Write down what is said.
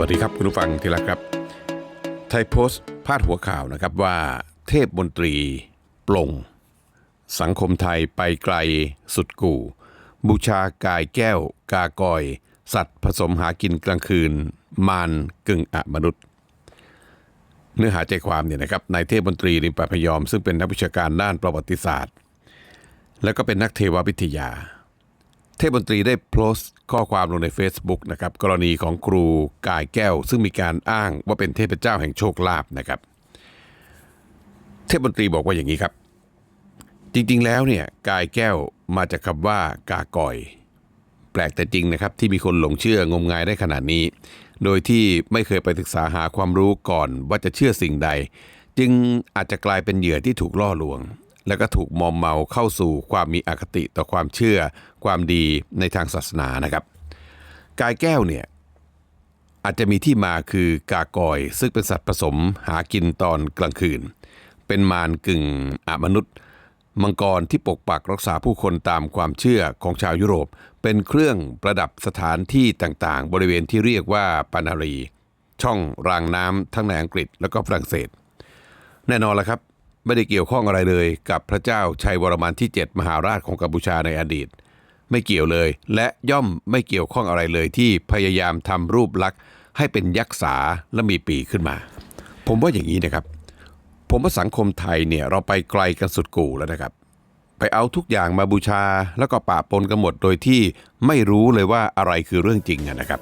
วัสดีครับคุณผู้ฟังที่รักครับ ไทยโพสต์พาดหัวข่าวนะครับว่าเทพมนตรีปลง สังคมไทยไปไกลสุดกู่ บูชากายแก้ว กากอย สัตว์ผสมหากินกลางคืน มารกึ่งอะมนุษย์ เนื้อหาใจความเนี่ยนะครับนายเทพมนตรีริมปะพยอม ซึ่งเป็นนักวิชาการด้านประวัติศาสตร์ แล้วก็เป็นนักเทววิทยา พมนตรีได้โพสต์ข้อความลงใน Facebook นะครับกรณีของครูกายแก้ว ซึ่งมีการอ้างว่าเป็นเทพเจ้าแห่งโชคลาภนะครับ เทพมนตรีบอกว่าอย่างนี้ครับ จริงๆแล้วเนี่ยกายแก้วมาจากคำว่ากากอย แปลกแต่จริงนะครับ ที่มีคนหลงเชื่องมงายได้ขนาดนี้ โดยที่ไม่เคยไปศึกษาหาความรู้ก่อนว่าจะเชื่อสิ่งใด จึงอาจจะกลายเป็นเหยื่อที่ถูกล่อลวง แล้วก็ถูกมอมเมาเข้าสู่ความมีอคติต่อความเชื่อความดีในทางศาสนานะครับ กายแก้วเนี่ยอาจจะมีที่มาคือกากอย ซึ่งเป็นสัตว์ผสมหากินตอนกลางคืน เป็นมารกึ่งอมนุษย์ มังกรที่ปกปักรักษาผู้คนตามความเชื่อของชาวยุโรป เป็นเครื่องประดับสถานที่ต่างๆ บริเวณที่เรียกว่าปานารี ช่องรางน้ำทั้งในอังกฤษแล้วก็ฝรั่งเศส แน่นอนละครับ ไม่ได้เกี่ยวข้องอะไรเลยกับพระเจ้าชัยวรมันที่ 7 มหาราชของกัมพูชาในอดีต ไม่เกี่ยวเลย และย่อมไม่เกี่ยวข้องอะไรเลยที่พยายามทำรูปลักษณ์ให้เป็นยักษ์สาและมีปีกขึ้นมา ผมว่าอย่างนี้นะครับ ผมว่าสังคมไทยเนี่ยเราไปไกลกันสุดกู่แล้วนะครับ ไปเอาทุกอย่างมาบูชาแล้วก็ปะปนกันหมดโดยที่ไม่รู้เลยว่าอะไรคือเรื่องจริงนะครับ